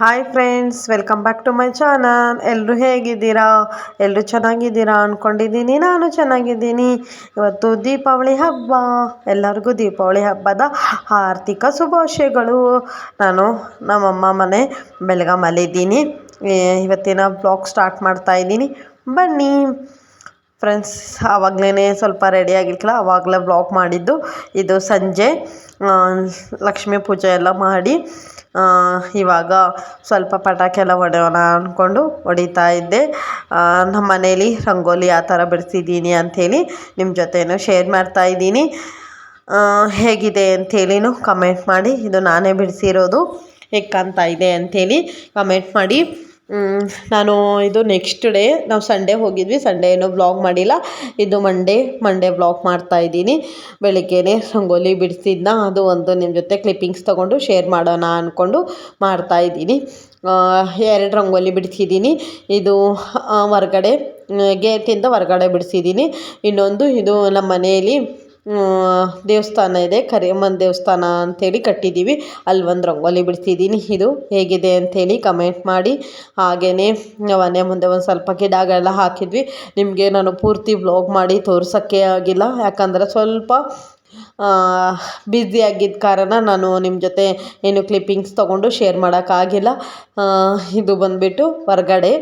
Hi friends welcome back to my channel ಎಲ್ಲರೂ ಹೇಗಿದ್ದೀರಾ? ಎಲ್ಲರೂ ಚೆನ್ನಾಗಿದ್ದೀರಾ ಅಂದ್ಕೊಂಡಿದ್ದೀನಿ ನಾನು ಚೆನ್ನಾಗಿದ್ದೀನಿ. ಇವತ್ತು ದೀಪಾವಳಿ ಹಬ್ಬ. ಎಲ್ಲರಿಗೂ ದೀಪಾವಳಿ ಹಬ್ಬದ ಆರ್ಥಿಕ ಶುಭಾಶಯಗಳು. ನಾನು ನಮ್ಮಮ್ಮ ಮನೆ ಬೆಳಗಾಮಲ್ಲಿದ್ದೀನಿ ಇವತ್ತಿನ ಬ್ಲಾಗ್ ಸ್ಟಾರ್ಟ್ ಮಾಡ್ತಾ ಇದ್ದೀನಿ. ಬನ್ನಿ. ಫ್ರೆಂಡ್ಸ್ ಆವಾಗಲೇ ಸ್ವಲ್ಪ ರೆಡಿ ಆಗಿರ್ಕಿಲ್ಲ ಆವಾಗಲೇ ಬ್ಲಾಗ್ ಮಾಡಿದ್ದು. ಇದು ಸಂಜೆ ಲಕ್ಷ್ಮಿ ಪೂಜೆ ಎಲ್ಲ ಮಾಡಿ ಇವಾಗ ಸ್ವಲ್ಪ ಪಟಾಕಿ ಎಲ್ಲ ಹೊಡೆಯೋಣ ಅಂದ್ಕೊಂಡು ಹೊಡಿತಾ ಇದ್ದೆ. ನಮ್ಮ ಮನೇಲಿ ರಂಗೋಲಿ ಆ ಥರ ಬಿಡಿಸಿದ್ದೀನಿ ಅಂಥೇಳಿ ನಿಮ್ಮ ಜೊತೆನೂ ಶೇರ್ ಮಾಡ್ತಾ ಇದ್ದೀನಿ. ಹೇಗಿದೆ ಅಂಥೇಳಿನೂ ಕಮೆಂಟ್ ಮಾಡಿ. ಇದು ನಾನೇ ಬಿಡಿಸಿರೋದು ಹೇಗೆ ಕಾಣ್ತಾ ಇದೆ ಅಂಥೇಳಿ ಕಮೆಂಟ್ ಮಾಡಿ. ನಾನು ಇದು ನೆಕ್ಸ್ಟ್ ಡೇ ನಾವು ಸಂಡೇ ಹೋಗಿದ್ವಿ. ಸಂಡೇ ಏನೋ ಬ್ಲಾಗ್ ಮಾಡಿಲ್ಲ. ಇದು ಮಂಡೇ ಮಂಡೇ ಬ್ಲಾಗ್ ಮಾಡ್ತಾ ಇದ್ದೀನಿ. ಬೆಳಿಗ್ಗೆನೇ ರಂಗೋಲಿ ಬಿಡಿಸಿದ್ನ. ಅದು ಒಂದು ನಿಮ್ಮ ಜೊತೆ ಕ್ಲಿಪ್ಪಿಂಗ್ಸ್ ತೊಗೊಂಡು ಶೇರ್ ಮಾಡೋಣ ಅಂದ್ಕೊಂಡು ಮಾಡ್ತಾ ಇದ್ದೀನಿ. ಎರಡು ರಂಗೋಲಿ ಬಿಡಿಸಿದ್ದೀನಿ. ಇದು ಹೊರಗಡೆ ಗೇಟಿಂದ ಹೊರಗಡೆ ಬಿಡಿಸಿದ್ದೀನಿ. ಇನ್ನೊಂದು, ಇದು ನಮ್ಮ ಮನೆಯಲ್ಲಿ ದೇವಸ್ಥಾನ ಇದೆ, ಕರಿಯಮ್ಮನ ದೇವಸ್ಥಾನ ಅಂಥೇಳಿ ಕಟ್ಟಿದ್ದೀವಿ. ಅಲ್ಲಿ ಒಂದು ರಂಗೋಲಿ ಬಿಡಿಸಿದ್ದೀನಿ. ಇದು ಹೇಗಿದೆ ಅಂಥೇಳಿ ಕಮೆಂಟ್ ಮಾಡಿ. ಹಾಗೆಯೇ ಮನೆ ಮುಂದೆ ಒಂದು ಸ್ವಲ್ಪ ಗಿಡಗಳೆಲ್ಲ ಹಾಕಿದ್ವಿ. ನಿಮಗೆ ನಾನು ಪೂರ್ತಿ ವ್ಲಾಗ್ ಮಾಡಿ ತೋರ್ಸೋಕ್ಕೆ ಆಗಿಲ್ಲ. ಯಾಕಂದರೆ ಸ್ವಲ್ಪ ಬ್ಯುಸಿ ಆಗಿದ್ದ ಕಾರಣ ನಾನು ನಿಮ್ಮ ಜೊತೆ ಏನು ಕ್ಲಿಪ್ಪಿಂಗ್ಸ್ ತೊಗೊಂಡು ಶೇರ್ ಮಾಡೋಕ್ಕಾಗಿಲ್ಲ ಇದು ಬಂದುಬಿಟ್ಟು ಹೊರಗಡೆ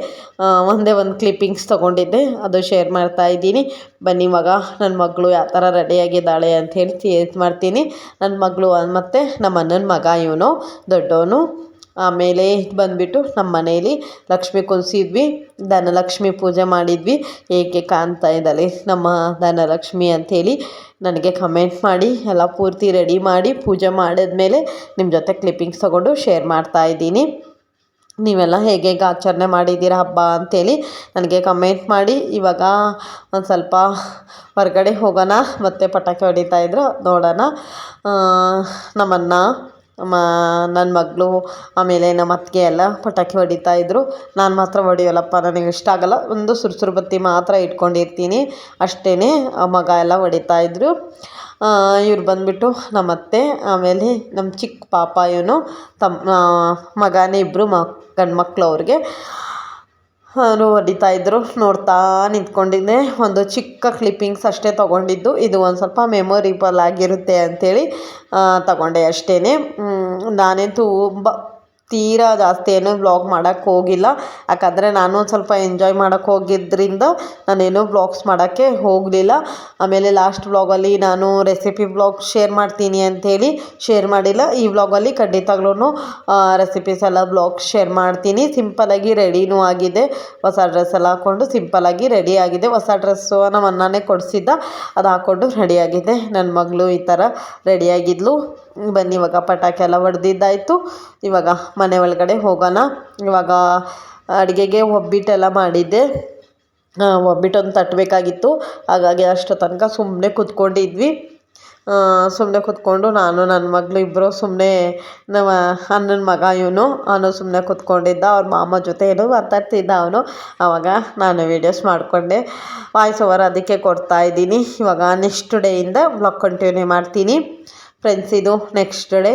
ಒಂದೇ ಒಂದು ಕ್ಲಿಪ್ಪಿಂಗ್ಸ್ ತೊಗೊಂಡಿದ್ದೆ. ಅದು ಶೇರ್ ಮಾಡ್ತಾ ಇದ್ದೀನಿ. ಬನ್ನಿ ಇವಾಗ ನನ್ನ ಮಗಳು ಯಾವ ಥರ ರೆಡಿಯಾಗಿದ್ದಾಳೆ ಅಂತ ಹೇಳಿ ಇದು ಮಾಡ್ತೀನಿ. ನನ್ನ ಮಗಳು ಮತ್ತು ನಮ್ಮ ಅಣ್ಣನ ಮಗ ಇವನು, ದೊಡ್ಡವನು. ಆಮೇಲೆ ಇದು ಬಂದುಬಿಟ್ಟು ನಮ್ಮ ಮನೇಲಿ ಲಕ್ಷ್ಮಿ ಕುಂದಿಸಿದ್ವಿ ಧನಲಕ್ಷ್ಮಿ ಪೂಜೆ ಮಾಡಿದ್ವಿ. ಏಕೆ ಕಾಣ್ತಾ ಇದ್ದಾಳೆ ನಮ್ಮ ಧನಲಕ್ಷ್ಮಿ ಅಂಥೇಳಿ ನನಗೆ ಕಮೆಂಟ್ ಮಾಡಿ, ಎಲ್ಲ ಪೂರ್ತಿ ರೆಡಿ ಮಾಡಿ, ಪೂಜೆ ಮಾಡಿದ್ಮೇಲೆ ನಿಮ್ಮ ಜೊತೆ ಕ್ಲಿಪ್ಪಿಂಗ್ಸ್ ತೊಗೊಂಡು ಶೇರ್ ಮಾಡ್ತಾ ಇದ್ದೀನಿ. ನೀವೆಲ್ಲ ಹೇಗೆ ಹೇಗೆ ಆಚರಣೆ ಮಾಡಿದ್ದೀರ ಹಬ್ಬ ಅಂತೇಳಿ ನನಗೆ ಕಮೆಂಟ್ ಮಾಡಿ. ಇವಾಗ ಒಂದು ಸ್ವಲ್ಪ ಹೊರಗಡೆ ಹೋಗೋಣ, ಮತ್ತು ಪಟಾಕಿ ಹೊಡಿತಾಯಿದ್ರು ನೋಡೋಣ. ನಮ್ಮನ್ನ ನಮ್ಮ ನನ್ನ ಮಗಳು, ಆಮೇಲೆ ನಮ್ಮ ಅತ್ತಿಗೆ ಎಲ್ಲ ಪಟಾಕಿ ಹೊಡಿತಾ ಇದ್ದರು ನಾನು ಮಾತ್ರ ಹೊಡಿಯೋಲ್ಲಪ್ಪ, ನನಗೆ ಇಷ್ಟ ಆಗೋಲ್ಲ. ಒಂದು ಸುರುಸುರು ಬತ್ತಿ ಮಾತ್ರ ಇಟ್ಕೊಂಡಿರ್ತೀನಿ. ಅಷ್ಟೇ ಮಗ ಎಲ್ಲ ಹೊಡಿತಾ ಇದ್ದರು ಇವ್ರು ಬಂದುಬಿಟ್ಟು ನಮ್ಮ ಅತ್ತೆ, ಆಮೇಲೆ ನಮ್ಮ ಚಿಕ್ಕ ಪಾಪ ಇವನು ತಮ್ಮ ಮಗನೇ ಇಬ್ಬರು ಮ ಗಂಡು ಮಕ್ಕಳು ಅವ್ರಿಗೆ. ಅವರು ಹೊಡಿತಾ ಇದ್ದರು ನೋಡ್ತಾ ನಿಂತ್ಕೊಂಡಿದ್ದೆ. ಒಂದು ಚಿಕ್ಕ ಕ್ಲಿಪ್ಪಿಂಗ್ಸ್ ಅಷ್ಟೇ ತೊಗೊಂಡಿದ್ದು. ಇದು ಒಂದು ಸ್ವಲ್ಪ ಮೆಮೊರಿಬಲ್ ಆಗಿರುತ್ತೆ ಅಂಥೇಳಿ ತಗೊಂಡೆ ಅಷ್ಟೇ ನಾನೇ ತುಂಬ ತೀರಾ ಜಾಸ್ತಿ ಏನು ವ್ಲಾಗ್ ಮಾಡೋಕ್ಕೆ ಹೋಗಿಲ್ಲ. ಯಾಕಂದರೆ ನಾನು ಸ್ವಲ್ಪ ಎಂಜಾಯ್ ಮಾಡೋಕ್ಕೆ ಹೋಗಿದ್ದರಿಂದ ನಾನೇನು ವ್ಲಾಗ್ಸ್ ಮಾಡೋಕ್ಕೆ ಹೋಗಲಿಲ್ಲ. ಆಮೇಲೆ ಲಾಸ್ಟ್ ವ್ಲಾಗಲ್ಲಿ ನಾನು ರೆಸಿಪಿ ವ್ಲಾಗ್ ಶೇರ್ ಮಾಡ್ತೀನಿ ಅಂಥೇಳಿ ಶೇರ್ ಮಾಡಿಲ್ಲ. ಈ ವ್ಲಾಗಲ್ಲಿ ಖಂಡಿತವಾಗ್ಲೂ ರೆಸಿಪೀಸ್ ಎಲ್ಲ ವ್ಲಾಗ್ ಶೇರ್ ಮಾಡ್ತೀನಿ. ಸಿಂಪಲಾಗಿ ರೆಡಿನೂ ಆಗಿದೆ. ಹೊಸ ಡ್ರೆಸ್ ಎಲ್ಲ ಹಾಕ್ಕೊಂಡು ಸಿಂಪಲಾಗಿ ರೆಡಿ ಆಗಿದೆ. ಹೊಸ ಡ್ರೆಸ್ಸು ನಮ್ಮ ಅಣ್ಣನೇ ಕೊಡಿಸಿದ್ದ. ಅದು ಹಾಕ್ಕೊಂಡು ರೆಡಿಯಾಗಿದೆ ನನ್ನ ಮಗಳು ಈ ಥರ ರೆಡಿಯಾಗಿದ್ಲು ಬನ್ನಿ, ಇವಾಗ ಪಟಾಕಿ ಎಲ್ಲ ಹೊಡೆದಿದ್ದಾಯ್ತು ಇವಾಗ ಮನೆ ಒಳಗಡೆ ಹೋಗೋಣ. ಇವಾಗ ಅಡುಗೆಗೆ ಒಬ್ಬಿಟ್ಟೆಲ್ಲ ಮಾಡಿದ್ದೆ. ಒಬ್ಬಿಟ್ಟೊಂದು ತಟ್ಟಬೇಕಾಗಿತ್ತು. ಹಾಗಾಗಿ ಅಷ್ಟು ತನಕ ಸುಮ್ಮನೆ ಕೂತ್ಕೊಂಡಿದ್ವಿ. ಸುಮ್ಮನೆ ಕೂತ್ಕೊಂಡು ನಾನು, ನನ್ನ ಮಗಳು ಇಬ್ಬರು ಸುಮ್ಮನೆ ನಮ್ಮ ಅಣ್ಣನ ಮಗ ಇವನು, ಅವನು ಸುಮ್ಮನೆ ಕೂತ್ಕೊಂಡಿದ್ದ. ಅವ್ರ ಮಾಮ ಜೊತೆ ಏನೋ ಮಾತಾಡ್ತಿದ್ದ ಅವನು. ಆವಾಗ ನಾನು ವೀಡಿಯೋಸ್ ಮಾಡಿಕೊಂಡೆ. ವಾಯ್ಸ್ ಓವರ್ ಅದಕ್ಕೆ ಕೊಡ್ತಾ ಇದ್ದೀನಿ. ಇವಾಗ ನೆಕ್ಸ್ಟ್ ಡೇಯಿಂದ ಬ್ಲಾಗ್ ಕಂಟಿನ್ಯೂ ಮಾಡ್ತೀನಿ. ಫ್ರೆಂಡ್ಸ್ ಇದು ನೆಕ್ಸ್ಟ್ ಡೇ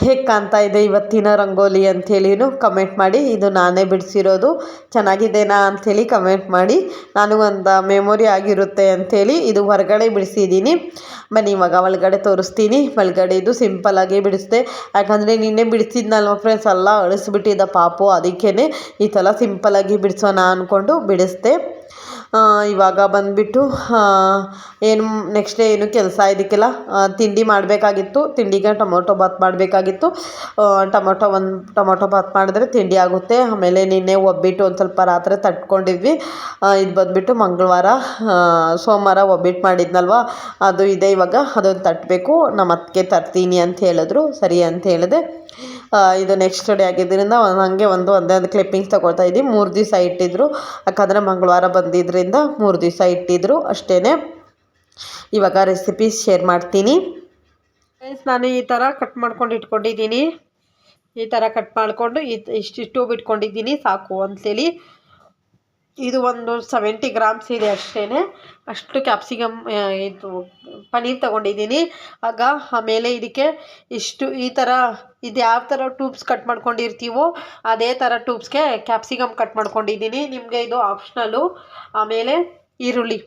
ಹೇಗೆ ಕಾಣ್ತಾ ಇದೆ ಇವತ್ತಿನ ರಂಗೋಲಿ ಅಂಥೇಳಿನೂ ಕಮೆಂಟ್ ಮಾಡಿ. ಇದು ನಾನೇ ಬಿಡಿಸಿರೋದು. ಚೆನ್ನಾಗಿದೆನಾ ಅಂಥೇಳಿ ಕಮೆಂಟ್ ಮಾಡಿ. ನಾನು ಒಂದು ಮೆಮೊರಿ ಆಗಿರುತ್ತೆ ಅಂಥೇಳಿ ಇದು ಹೊರಗಡೆ ಬಿಡಿಸಿದ್ದೀನಿ. ಬನ್ನಿ, ಇವಾಗ ಒಳಗಡೆ ತೋರಿಸ್ತೀನಿ. ಒಳಗಡೆ ಇದು ಸಿಂಪಲ್ಲಾಗಿ ಬಿಡಿಸಿದೆ. ಯಾಕಂದರೆ ನಿನ್ನೆ ಬಿಡಿಸಿದ್ನಲ್ವ ಫ್ರೆಂಡ್ಸ್ ಎಲ್ಲ ಅಳಿಸ್ಬಿಟ್ಟಿದ್ದ ಪಾಪು ಅದಕ್ಕೇ ಈ ಥರ ಸಿಂಪಲ್ಲಾಗಿ ಬಿಡಿಸೋಣ ಅಂದ್ಕೊಂಡು ಬಿಡಿಸ್ದೆ. ಇವಾಗ ಬಂದುಬಿಟ್ಟು ಏನು ನೆಕ್ಸ್ಟ್ ಡೇ ಏನು ಕೆಲಸ ಇದಕ್ಕೆಲ್ಲ. ತಿಂಡಿ ಮಾಡಬೇಕಾಗಿತ್ತು. ತಿಂಡಿಗೆ ಟೊಮೊಟೊ ಬಾತ್ ಮಾಡಬೇಕಾಗಿತ್ತು. ಟೊಮೊಟೊ ಒಂದು, ಟೊಮೊಟೊ ಬಾತ್ ಮಾಡಿದ್ರೆ ತಿಂಡಿ ಆಗುತ್ತೆ. ಆಮೇಲೆ ನಿನ್ನೆ ಒಬ್ಬಿಟ್ಟು ಒಂದು ಸ್ವಲ್ಪ ರಾತ್ರಿ ತಟ್ಕೊಂಡಿದ್ವಿ. ಇದು ಬಂದುಬಿಟ್ಟು ಮಂಗಳವಾರ ಸೋಮವಾರ ಒಬ್ಬಿಟ್ಟು ಮಾಡಿದ್ನಲ್ವ? ಅದು ಇದೆ ಇವಾಗ. ಅದೊಂದು ತಟ್ಟಬೇಕು ನಮ್ಮ ಅತ್ತಿಗೆ ತರ್ತೀನಿ ಅಂತ ಹೇಳಿದ್ರು. ಸರಿ ಅಂತ ಹೇಳಿದೆ. ಇದು ನೆಕ್ಸ್ಟ್ ಡೇ ಆಗಿದ್ದರಿಂದ ಹಾಗೆ ಒಂದು ಒಂದೇ ಒಂದು ಕ್ಲಿಪ್ಪಿಂಗ್ಸ್ ತೊಗೊಳ್ತಾ ಇದ್ದೀವಿ ಮೂರು ದಿವಸ ಇಟ್ಟಿದ್ರು. ಯಾಕಂದರೆ ಮಂಗಳವಾರ ಬಂದಿದ್ದರಿಂದ ಮೂರು ದಿವಸ ಇಟ್ಟಿದ್ರು ಅಷ್ಟೇ ಇವಾಗ ರೆಸಿಪಿ ಶೇರ್ ಮಾಡ್ತೀನಿ. ನಾನು ಈ ಥರ ಕಟ್ ಮಾಡ್ಕೊಂಡು ಇಟ್ಕೊಂಡಿದ್ದೀನಿ. ಈ ಥರ ಕಟ್ ಮಾಡಿಕೊಂಡು ಇಷ್ಟಿಷ್ಟು ಬಿಟ್ಕೊಂಡಿದ್ದೀನಿ, ಸಾಕು ಅಂತೇಳಿ ಇದು ಒಂದು ಸೆವೆಂಟಿ ಗ್ರಾಮ್ಸ್ ಇದೆ ಅಷ್ಟೇ ಅಷ್ಟು ಕ್ಯಾಪ್ಸಿಕಮ್ ಇದು ಪನ್ನೀರ್ ತಗೊಂಡಿದ್ದೀನಿ. ಆಗ ಆಮೇಲೆ ಇದಕ್ಕೆ ಇಷ್ಟು ಈ ಥರ ಇದು ಯಾವ ಥರ ಟ್ಯೂಬ್ಸ್ ಕಟ್ ಮಾಡ್ಕೊಂಡಿರ್ತೀವೋ ಅದೇ ಥರ ಟ್ಯೂಬ್ಸ್ಗೆ ಕ್ಯಾಪ್ಸಿಕಮ್ ಕಟ್ ಮಾಡ್ಕೊಂಡಿದ್ದೀನಿ. ನಿಮಗೆ ಇದು ಆಪ್ಷನಲ್ಲು ಆಮೇಲೆ ಈರುಳ್ಳಿ.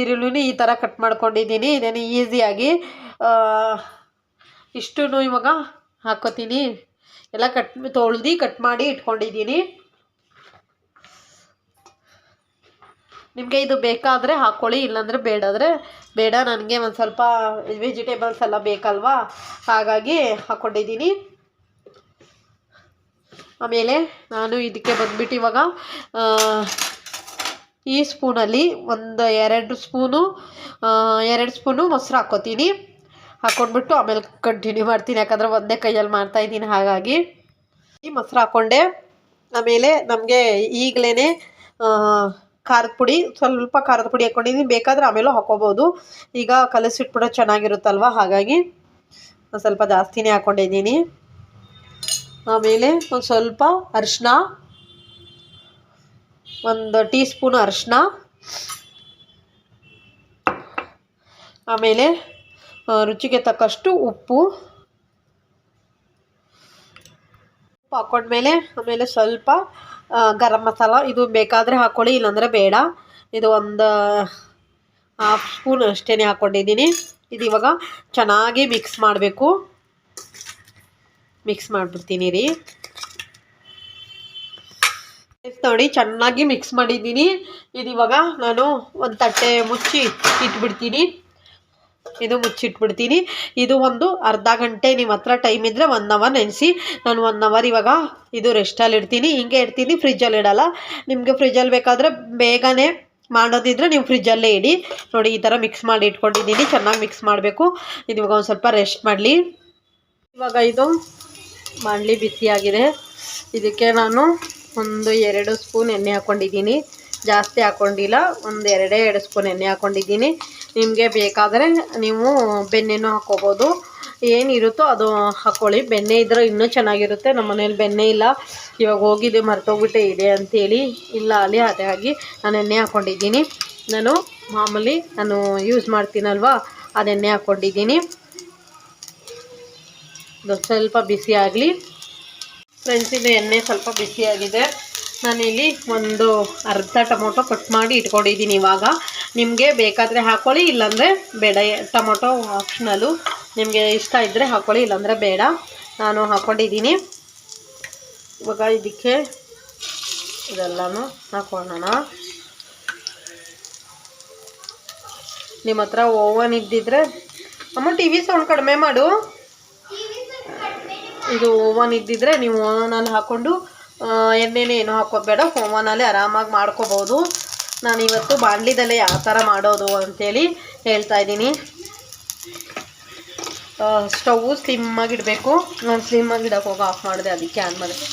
ಈರುಳ್ಳಿನೂ ಈ ಥರ ಕಟ್ ಮಾಡ್ಕೊಂಡಿದ್ದೀನಿ. ಇದನ್ನು ಈಸಿಯಾಗಿ ಇಷ್ಟು ಇವಾಗ ಹಾಕ್ಕೋತೀನಿ ಎಲ್ಲ ಕಟ್ ತೊಳ್ದು ಕಟ್ ಮಾಡಿ ಇಟ್ಕೊಂಡಿದ್ದೀನಿ. ನಿಮಗೆ ಇದು ಬೇಕಾದರೆ ಹಾಕ್ಕೊಳ್ಳಿ ಇಲ್ಲಾಂದರೆ ಬೇಡಾದರೆ ಬೇಡ, ನನಗೆ ಒಂದು ಸ್ವಲ್ಪ ವೆಜಿಟೇಬಲ್ಸ್ ಎಲ್ಲ ಬೇಕಲ್ವಾ? ಹಾಗಾಗಿ ಹಾಕ್ಕೊಂಡಿದ್ದೀನಿ ಆಮೇಲೆ ನಾನು ಇದಕ್ಕೆ ಬಂದ್ಬಿಟ್ಟು ಇವಾಗ ಈ ಸ್ಪೂನಲ್ಲಿ ಒಂದು ಎರಡು ಸ್ಪೂನು ಎರಡು ಸ್ಪೂನು ಮೊಸರು ಹಾಕ್ಕೋತೀನಿ. ಹಾಕ್ಕೊಂಡ್ಬಿಟ್ಟು ಆಮೇಲೆ ಕಂಟಿನ್ಯೂ ಮಾಡ್ತೀನಿ, ಯಾಕಂದರೆ ಒಂದೇ ಕೈಯಲ್ಲಿ ಮಾಡ್ತಾಯಿದ್ದೀನಿ ಹಾಗಾಗಿ. ಈ ಮೊಸರು ಹಾಕ್ಕೊಂಡೆ. ಆಮೇಲೆ ನಮಗೆ ಈಗಲೇ ಖಾರದ ಪುಡಿ, ಸ್ವಲ್ಪ ಖಾರದ ಪುಡಿ ಹಾಕೊಂಡಿದ್ದೀನಿ ಬೇಕಾದರೆ ಆಮೇಲೂ ಹಾಕೋಬೋದು. ಈಗ ಕಲಸಿಟ್ಬಿಡೋ ಚೆನ್ನಾಗಿರುತ್ತಲ್ವ? ಹಾಗಾಗಿ ಸ್ವಲ್ಪ ಜಾಸ್ತಿನೇ ಹಾಕ್ಕೊಂಡಿದ್ದೀನಿ ಆಮೇಲೆ ಒಂದು ಸ್ವಲ್ಪ ಅರಿಶಿನ ಒಂದು ಟೀ ಸ್ಪೂನ್ ಅರಿಶಿನ ಆಮೇಲೆ ರುಚಿಗೆ ತಕ್ಕಷ್ಟು ಉಪ್ಪು. ಉಪ್ಪು ಹಾಕೊಂಡ್ಮೇಲೆ, ಆಮೇಲೆ ಸ್ವಲ್ಪ ಗರಂ ಮಸಾಲ, ಇದು ಬೇಕಾದರೆ ಹಾಕ್ಕೊಳ್ಳಿ ಇಲ್ಲಾಂದರೆ ಬೇಡ. ಇದು ಒಂದು ಹಾಫ್ ಸ್ಪೂನ್ ಅಷ್ಟೇ ಹಾಕ್ಕೊಂಡಿದ್ದೀನಿ ಇದು ಇವಾಗ ಚೆನ್ನಾಗಿ ಮಿಕ್ಸ್ ಮಾಡಬೇಕು. ಮಿಕ್ಸ್ ಮಾಡಿಬಿಡ್ತೀನಿ ರೀ. ನೋಡಿ ಚೆನ್ನಾಗಿ ಮಿಕ್ಸ್ ಮಾಡಿದ್ದೀನಿ. ಇದು ಇವಾಗ ನಾನು ಒಂದು ತಟ್ಟೆ ಮುಚ್ಚಿ ಇಟ್ಬಿಡ್ತೀನಿ. ಇದು ಮುಚ್ಚಿಟ್ಬಿಡ್ತೀನಿ. ಇದು ಒಂದು ಅರ್ಧ ಗಂಟೆ ನಿಮ್ಮ ಹತ್ರ ಟೈಮ್ ಇದ್ದರೆ ಒನ್ ಅವರ್ ನೆನೆಸಿ. ನಾನು ಒನ್ ಅವರ್ ಇವಾಗ ಇದು ರೆಸ್ಟಲ್ಲಿ ಇಡ್ತೀನಿ. ಹಿಂಗೆ ಇಡ್ತೀನಿ. ಫ್ರಿಜ್ಜಲ್ಲಿ ಇಡಲ್ಲ. ನಿಮಗೆ ಫ್ರಿಜ್ಜಲ್ಲಿ ಬೇಕಾದರೆ ಬೇಗನೆ ಮಾಡೋದಿದ್ರೆ ನೀವು ಫ್ರಿಜ್ಜಲ್ಲೇ ಇಡಿ. ನೋಡಿ, ಈ ಥರ ಮಿಕ್ಸ್ ಮಾಡಿ ಇಟ್ಕೊಂಡಿದ್ದೀನಿ. ಚೆನ್ನಾಗಿ ಮಿಕ್ಸ್ ಮಾಡಬೇಕು. ಇದು ಇವಾಗ ಒಂದು ಸ್ವಲ್ಪ ರೆಸ್ಟ್ ಮಾಡಲಿ. ಇವಾಗ ಇದು ಮಾಡಲಿ, ಬಿಸಿಯಾಗಿದೆ. ಇದಕ್ಕೆ ನಾನು ಒಂದು ಎರಡು ಸ್ಪೂನ್ ಎಣ್ಣೆ ಹಾಕ್ಕೊಂಡಿದ್ದೀನಿ ಜಾಸ್ತಿ ಹಾಕ್ಕೊಂಡಿಲ್ಲ ಒಂದು ಎರಡೇ ಎರಡು ಸ್ಪೂನ್ ಎಣ್ಣೆ ಹಾಕ್ಕೊಂಡಿದ್ದೀನಿ ನಿಮಗೆ ಬೇಕಾದರೆ ನೀವು ಬೆಣ್ಣೆನೂ ಹಾಕ್ಕೋಬೋದು ಏನಿರುತ್ತೋ ಅದು ಹಾಕ್ಕೊಳ್ಳಿ ಬೆಣ್ಣೆ ಇದ್ದರೆ ಇನ್ನೂ ಚೆನ್ನಾಗಿರುತ್ತೆ. ನಮ್ಮ ಮನೇಲಿ ಬೆಣ್ಣೆ ಇಲ್ಲ. ಇವಾಗ ಹೋಗಿದೆ ಮರ್ತೋಗ್ಬಿಟ್ಟೆ, ಇದೆ ಅಂಥೇಳಿ ಇಲ್ಲ ಅಲ್ಲಿ ಅದಾಗಿ ನಾನು ಎಣ್ಣೆ ಹಾಕ್ಕೊಂಡಿದ್ದೀನಿ ನಾನು ಮಾಮೂಲಿ ನಾನು ಯೂಸ್ ಮಾಡ್ತೀನಲ್ವ, ಅದು ಎಣ್ಣೆ ಹಾಕ್ಕೊಂಡಿದ್ದೀನಿ ಸ್ವಲ್ಪ ಬಿಸಿ ಆಗಲಿ. ಎಣ್ಣೆ ಸ್ವಲ್ಪ ಬಿಸಿಯಾಗಿದೆ ನಾನಿಲ್ಲಿ ಒಂದು ಅರ್ಧ ಟೊಮೊಟೊ ಕಟ್ ಮಾಡಿ ಇಟ್ಕೊಂಡಿದ್ದೀನಿ ಇವಾಗ. ನಿಮಗೆ ಬೇಕಾದರೆ ಹಾಕ್ಕೊಳ್ಳಿ ಇಲ್ಲಾಂದರೆ ಬೇಡ. ಟೊಮೊಟೊ ಆಪ್ಷನಲು ನಿಮಗೆ ಇಷ್ಟ ಇದ್ದರೆ ಹಾಕ್ಕೊಳ್ಳಿ ಇಲ್ಲಾಂದರೆ ಬೇಡ. ನಾನು ಹಾಕ್ಕೊಂಡಿದ್ದೀನಿ ಇವಾಗ ಇದಕ್ಕೆ ಇದೆಲ್ಲನೂ ಹಾಕೊಳ್ಳೋಣ. ನಿಮ್ಮ ಹತ್ರ ಓವನ್ ಇದ್ದಿದ್ರೆ ಅಮ್ಮ ಟಿ ವಿ ಸೌಂಡ್ ಕಡಿಮೆ ಮಾಡು. ಇದು ಓವನ್ ಇದ್ದಿದ್ರೆ ನೀವು ಓವನಲ್ಲಿ ಹಾಕ್ಕೊಂಡು ಎಣ್ಣೆನೇ ಏನೂ ಹಾಕೋಬೇಡ ಹೋಮನಲ್ಲೇ ಆರಾಮಾಗಿ ಮಾಡ್ಕೋಬೋದು. ನಾನು ಇವತ್ತು ಬಾಣಲಿದಲ್ಲೇ ಯಾವ ಥರ ಮಾಡೋದು ಅಂಥೇಳಿ ಹೇಳ್ತಾ ಇದ್ದೀನಿ. ಸ್ಟವ್ ಸ್ಲಿಮ್ಮಾಗಿ ಇಡಬೇಕು. ನಾನು ಸ್ಲಿಮ್ಮಾಗಿ ಇಡೋಕೆ ಹೋಗಿ ಆಫ್ ಮಾಡಿದೆ, ಅದಕ್ಕೆ ಆನ್ ಮಾಡಿದೆ.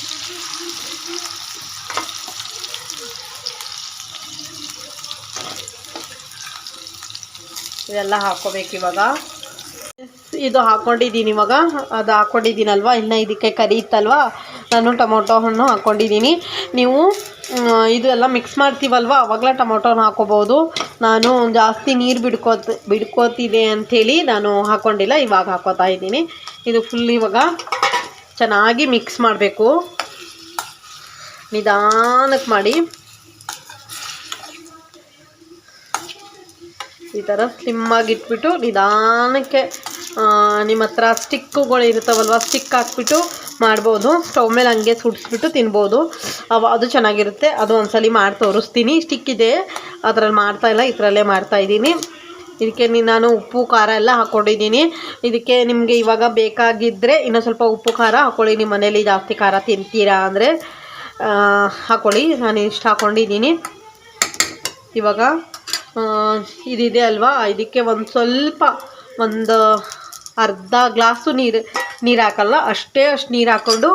ಇದೆಲ್ಲ ಹಾಕೋಬೇಕು ಇವಾಗ. ಇದು ಹಾಕ್ಕೊಂಡಿದ್ದೀನಿ ಇವಾಗ. ಅದು ಹಾಕ್ಕೊಂಡಿದ್ದೀನಲ್ವ? ಇನ್ನೂ ಇದಕ್ಕೆ ಕರಿ ಇತ್ತಲ್ವ? ನಾನು ಟೊಮೊಟೊ ಹಣ್ಣು ಹಾಕ್ಕೊಂಡಿದ್ದೀನಿ ನೀವು ಇದು ಎಲ್ಲ ಮಿಕ್ಸ್ ಮಾಡ್ತೀವಲ್ವ? ಅವಾಗಲೇ ಟೊಮೊಟೊನ ಹಾಕೋಬೋದು. ನಾನು ಜಾಸ್ತಿ ನೀರು ಬಿಡ್ಕೋತ, ಬಿಡ್ಕೋತಿದೆ ಅಂಥೇಳಿ ನಾನು ಹಾಕ್ಕೊಂಡಿಲ್ಲ ಇವಾಗ ಹಾಕೋತಾ ಇದ್ದೀನಿ. ಇದು ಫುಲ್ ಇವಾಗ ಚೆನ್ನಾಗಿ ಮಿಕ್ಸ್ ಮಾಡಬೇಕು. ನಿಧಾನಕ್ಕೆ ಮಾಡಿ. ಈ ಥರ ಸ್ಲಿಮ್ಮಾಗಿ ಇಟ್ಬಿಟ್ಟು ನಿಧಾನಕ್ಕೆ ನಿಮ್ಮ ಹತ್ರ ಸ್ಟಿಕ್ಕುಗಳು ಇರ್ತಾವಲ್ವ ಸ್ಟಿಕ್ ಹಾಕ್ಬಿಟ್ಟು ಮಾಡ್ಬೋದು. ಸ್ಟವ್ ಮೇಲೆ ಹಂಗೆ ಸುಡಿಸ್ಬಿಟ್ಟು ತಿನ್ಬೋದು. ಅವ, ಅದು ಚೆನ್ನಾಗಿರುತ್ತೆ. ಅದು ಒಂದ್ಸಲಿ ಮಾಡಿ ತೋರಿಸ್ತೀನಿ. ಸ್ಟಿಕ್ ಇದೆ. ಅದರಲ್ಲಿ ಮಾಡ್ತಾಯಿಲ್ಲ ಇದರಲ್ಲೇ ಮಾಡ್ತಾಯಿದ್ದೀನಿ ಇದಕ್ಕೆ ನಾನು ಉಪ್ಪು, ಖಾರ ಎಲ್ಲ ಹಾಕ್ಕೊಂಡಿದ್ದೀನಿ ಇದಕ್ಕೆ ನಿಮಗೆ ಇವಾಗ ಬೇಕಾಗಿದ್ದರೆ ಇನ್ನೂ ಸ್ವಲ್ಪ ಉಪ್ಪು, ಖಾರ ಹಾಕ್ಕೊಳ್ಳಿ ನಿಮ್ಮ ಮನೇಲಿ ಜಾಸ್ತಿ ಖಾರ ತಿಂತೀರಾ ಅಂದರೆ ಹಾಕ್ಕೊಳ್ಳಿ ನಾನು ಇಷ್ಟು ಹಾಕ್ಕೊಂಡಿದ್ದೀನಿ ಇವಾಗ ಇದಿದೆ ಅಲ್ವಾ? ಇದಕ್ಕೆ ಒಂದು ಸ್ವಲ್ಪ ಒಂದು ಅರ್ಧ ಗ್ಲಾಸು ನೀರು ನೀರು ಹಾಕಲ್ಲ, ಅಷ್ಟೇ ಅಷ್ಟು ನೀರು ಹಾಕ್ಕೊಂಡು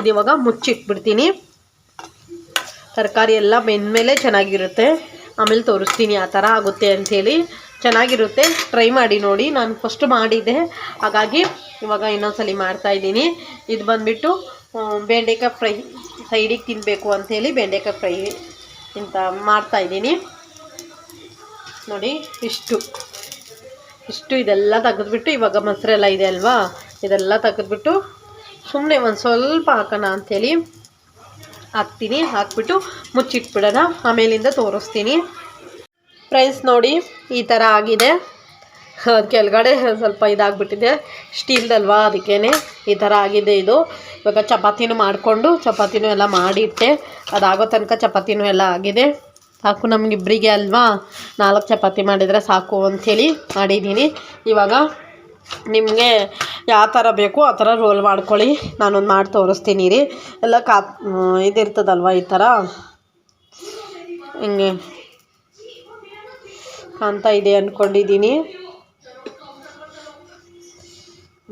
ಇದು ಮುಚ್ಚಿಟ್ಬಿಡ್ತೀನಿ. ತರಕಾರಿ ಎಲ್ಲ ಬೆಂದಮೇಲೆ ಚೆನ್ನಾಗಿರುತ್ತೆ. ಆಮೇಲೆ ತೋರಿಸ್ತೀನಿ ಆ ಥರ ಆಗುತ್ತೆ ಅಂಥೇಳಿ. ಚೆನ್ನಾಗಿರುತ್ತೆ. ಟ್ರೈ ಮಾಡಿ ನೋಡಿ. ನಾನು ಫಸ್ಟ್ ಮಾಡಿದ್ದೆ. ಹಾಗಾಗಿ ಇವಾಗ ಇನ್ನೊಂದ್ಸಲಿ ಮಾಡ್ತಾಯಿದ್ದೀನಿ ಇದು ಬಂದುಬಿಟ್ಟು ಬೆಂಡೆಕಾಯಿ ಫ್ರೈ, ಸೈಡಿಗೆ ತಿನ್ನಬೇಕು ಅಂಥೇಳಿ ಬೆಂಡೆಕಾಯಿ ಫ್ರೈ ಇಂಥ ಮಾಡ್ತಾಯಿದ್ದೀನಿ ನೋಡಿ, ಇಷ್ಟು. ಇಷ್ಟು ಇದೆಲ್ಲ ತೆಗೆದ್ಬಿಟ್ಟು ಇವಾಗ ಮೊಸರೆಲ್ಲ ಇದೆ ಅಲ್ವಾ? ಇದೆಲ್ಲ ತೆಗೆದ್ಬಿಟ್ಟು ಸುಮ್ಮನೆ ಒಂದು ಸ್ವಲ್ಪ ಹಾಕೋಣ ಅಂಥೇಳಿ ಹಾಕ್ತೀನಿ. ಹಾಕ್ಬಿಟ್ಟು ಮುಚ್ಚಿಟ್ಬಿಡೋಣ. ಆಮೇಲಿಂದ ತೋರಿಸ್ತೀನಿ. ಪ್ರೈಸ್ ನೋಡಿ, ಈ ಥರ ಆಗಿದೆ. ಕೆಳಗಡೆ ಸ್ವಲ್ಪ ಇದಾಗ್ಬಿಟ್ಟಿದೆ. ಸ್ಟೀಲ್ದಲ್ವಾ ಅದಕ್ಕೇ ಈ ಥರ ಆಗಿದೆ ಇದು. ಇವಾಗ ಚಪಾತಿನೂ ಮಾಡಿಕೊಂಡು ಚಪಾತಿನೂ ಎಲ್ಲ ಮಾಡಿಟ್ಟೆ. ಅದಾಗೋ ತನಕ ಚಪಾತಿನೂ ಎಲ್ಲ ಆಗಿದೆ. ಸಾಕು ನಮಗಿಬ್ಬರಿಗೆ ಅಲ್ವಾ? ನಾಲ್ಕು ಚಪಾತಿ ಮಾಡಿದರೆ ಸಾಕು ಅಂಥೇಳಿ ಮಾಡಿದ್ದೀನಿ. ಇವಾಗ ನಿಮಗೆ ಯಾವ ಥರ ಬೇಕು ಆ ಥರ ರೋಲ್ ಮಾಡ್ಕೊಳ್ಳಿ. ನಾನೊಂದು ಮಾಡಿ ತೋರಿಸ್ತೀನಿ ರೀ. ಎಲ್ಲ ಕಾ ಇದಿರ್ತದಲ್ವ ಈ ಥರ? ಹಿಂಗೆ ಕಾಣ್ತಾ ಇದೆ ಅಂದ್ಕೊಂಡಿದ್ದೀನಿ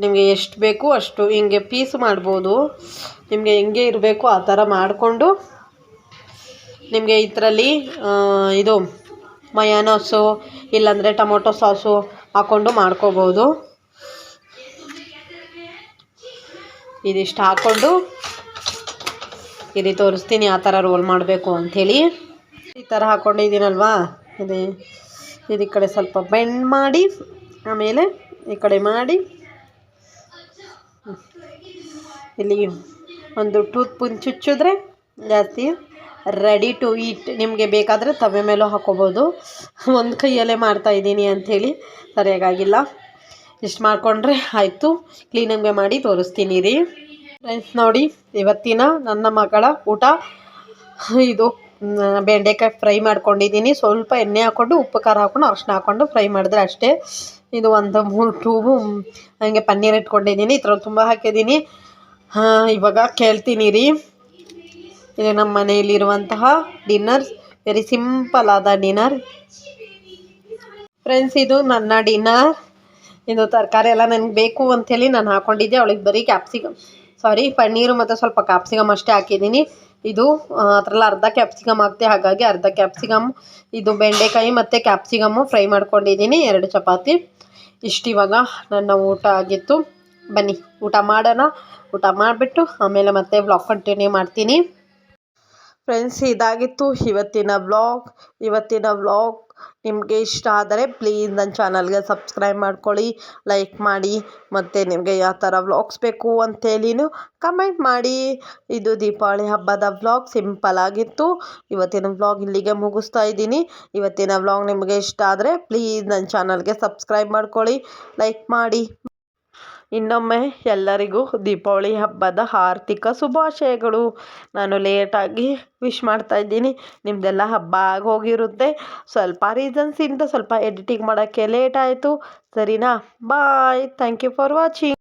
ನಿಮಗೆ ಎಷ್ಟು ಬೇಕು ಅಷ್ಟು ಹಿಂಗೆ ಪೀಸ್ ಮಾಡ್ಬೋದು. ನಿಮಗೆ ಹೆಂಗೆ ಇರಬೇಕು ಆ ಥರ ಮಾಡಿಕೊಂಡು ನಿಮಗೆ ಇದರಲ್ಲಿ ಇದು ಮಯಾನೋಸು, ಇಲ್ಲಾಂದರೆ ಟೊಮೊಟೊ ಸಾಸು ಹಾಕ್ಕೊಂಡು ಮಾಡ್ಕೋಬೋದು. ಇದಿಷ್ಟು ಹಾಕ್ಕೊಂಡು ಇಲ್ಲಿ ತೋರಿಸ್ತೀನಿ ಆ ಥರ ರೋಲ್ ಮಾಡಬೇಕು ಅಂಥೇಳಿ. ಈ ಥರ ಹಾಕ್ಕೊಂಡಿದ್ದೀನಲ್ವಾ ಇದು ಇದು ಈ ಕಡೆ ಸ್ವಲ್ಪ ಬೆಂಡ್ ಮಾಡಿ, ಆಮೇಲೆ ಈ ಕಡೆ ಮಾಡಿ. ಇಲ್ಲಿ ಒಂದು ಟೂತ್ ಪೂನ್ ಚುಚ್ಚಿದ್ರೆ ಜಾಸ್ತಿ ರೆಡಿ ಟು ಈಟ್ ನಿಮಗೆ ಬೇಕಾದರೆ ತವೆ ಮೇಲೂ ಹಾಕೋಬೋದು. ಒಂದು ಕೈಯಲ್ಲೇ ಮಾಡ್ತಾಯಿದ್ದೀನಿ ಅಂಥೇಳಿ. ಸರಿಯಾಗಿಲ್ಲ ಇಷ್ಟು ಮಾಡಿಕೊಂಡ್ರೆ ಆಯಿತು. ಕ್ಲೀನಾಗೆ ಮಾಡಿ ತೋರಿಸ್ತೀನಿ ರೀ. ಫ್ರೆಂಡ್ಸ್ ನೋಡಿ, ಇವತ್ತಿನ ನನ್ನ ಮಗಳ ಊಟ. ಇದು ಬೆಂಡೆಕಾಯಿ ಫ್ರೈ ಮಾಡ್ಕೊಂಡಿದ್ದೀನಿ. ಸ್ವಲ್ಪ ಎಣ್ಣೆ ಹಾಕ್ಕೊಂಡು ಉಪ್ಪು ಖಾರ ಹಾಕ್ಕೊಂಡು ಅರಶಿನ ಹಾಕ್ಕೊಂಡು ಫ್ರೈ ಮಾಡಿದ್ರೆ ಅಷ್ಟೇ. ಇದು ಒಂದು ಮೂರು ಟೂಬು, ಹಾಗೆ ಪನ್ನೀರ್ ಇಟ್ಕೊಂಡಿದ್ದೀನಿ. ಇದ್ರಲ್ಲಿ ತುಂಬ ಹಾಕಿದ್ದೀನಿ. ಇವಾಗ ಕೇಳ್ತೀನಿ ರೀ. ಇದು ನಮ್ಮ ಮನೆಯಲ್ಲಿರುವಂತಹ ಡಿನ್ನರ್ ವೆರಿ ಸಿಂಪಲ್ ಆದ ಡಿನ್ನರ್. ಫ್ರೆಂಡ್ಸ್ ಇದು ನನ್ನ ಡಿನ್ನರ್. ಇದು ತರಕಾರಿ ಎಲ್ಲ ನನಗೆ ಬೇಕು ಅಂಥೇಳಿ ನಾನು ಹಾಕೊಂಡಿದ್ದೆ. ಅವಳಿಗೆ ಬರೀ ಕ್ಯಾಪ್ಸಿಕಮ್ ಸಾರಿ ಪನ್ನೀರು ಮತ್ತು ಸ್ವಲ್ಪ ಕ್ಯಾಪ್ಸಿಕಮ್ ಅಷ್ಟೇ ಹಾಕಿದ್ದೀನಿ. ಇದು ಅದರಲ್ಲಿ ಅರ್ಧ ಕ್ಯಾಪ್ಸಿಕಮ್ ಹಾಕ್ತೆ ಹಾಗಾಗಿ ಅರ್ಧ ಕ್ಯಾಪ್ಸಿಕಮ್ ಇದು ಬೆಂಡೆಕಾಯಿ ಮತ್ತು ಕ್ಯಾಪ್ಸಿಕಮ್ಮು ಫ್ರೈ ಮಾಡ್ಕೊಂಡಿದ್ದೀನಿ. ಎರಡು ಚಪಾತಿ. ಇಷ್ಟು ಇವಾಗ ನನ್ನ ಊಟ ಆಗಿತ್ತು. ಬನ್ನಿ, ಊಟ ಮಾಡೋಣ. ಊಟ ಮಾಡಿಬಿಟ್ಟು ಆಮೇಲೆ ಮತ್ತೆ ಬ್ಲಾಕ್ ಕಂಟಿನ್ಯೂ ಮಾಡ್ತೀನಿ. ಫ್ರೆಂಡ್ಸ್ ಇದಾಗಿತ್ತು ಇವತ್ತಿನ ವ್ಲಾಗ್ ಇವತ್ತಿನ ವ್ಲಾಗ್ ನಿಮಗೆ ಇಷ್ಟ ಆದರೆ ಪ್ಲೀಸ್ ನನ್ನ ಚಾನಲ್ಗೆ ಸಬ್ಸ್ಕ್ರೈಬ್ ಮಾಡ್ಕೊಳ್ಳಿ ಲೈಕ್ ಮಾಡಿ, ಮತ್ತು ನಿಮಗೆ ಯಾವ ಥರ ವ್ಲಾಗ್ಸ್ ಬೇಕು ಅಂತೇಳಿನೂ ಕಮೆಂಟ್ ಮಾಡಿ. ಇದು ದೀಪಾವಳಿ ಹಬ್ಬದ ವ್ಲಾಗ್ ಸಿಂಪಲ್ ಆಗಿತ್ತು. ಇವತ್ತಿನ ವ್ಲಾಗ್ ಇಲ್ಲಿಗೆ ಮುಗಿಸ್ತಾ ಇದ್ದೀನಿ. ಇವತ್ತಿನ ವ್ಲಾಗ್ ನಿಮಗೆ ಇಷ್ಟ ಆದರೆ ಪ್ಲೀಸ್ ನನ್ನ ಚಾನಲ್ಗೆ ಸಬ್ಸ್ಕ್ರೈಬ್ ಮಾಡ್ಕೊಳ್ಳಿ ಲೈಕ್ ಮಾಡಿ. ಇನ್ನೊಮ್ಮೆ ಎಲ್ಲರಿಗೂ ದೀಪಾವಳಿ ಹಬ್ಬದ ಆರ್ಥಿಕ ಶುಭಾಶಯಗಳು. ನಾನು ಲೇಟಾಗಿ ವಿಶ್ ಮಾಡ್ತಾ ಇದ್ದೀನಿ. ನಿಮ್ಮದೆಲ್ಲ ಹಬ್ಬ ಆಗೋಗಿರುತ್ತೆ ಸ್ವಲ್ಪ ರೀಸನ್ಸಿಂದ ಸ್ವಲ್ಪ ಎಡಿಟಿಂಗ್ ಮಾಡೋಕ್ಕೆ ಲೇಟ್ ಆಯಿತು. ಸರಿನಾ? Bye thank you for watching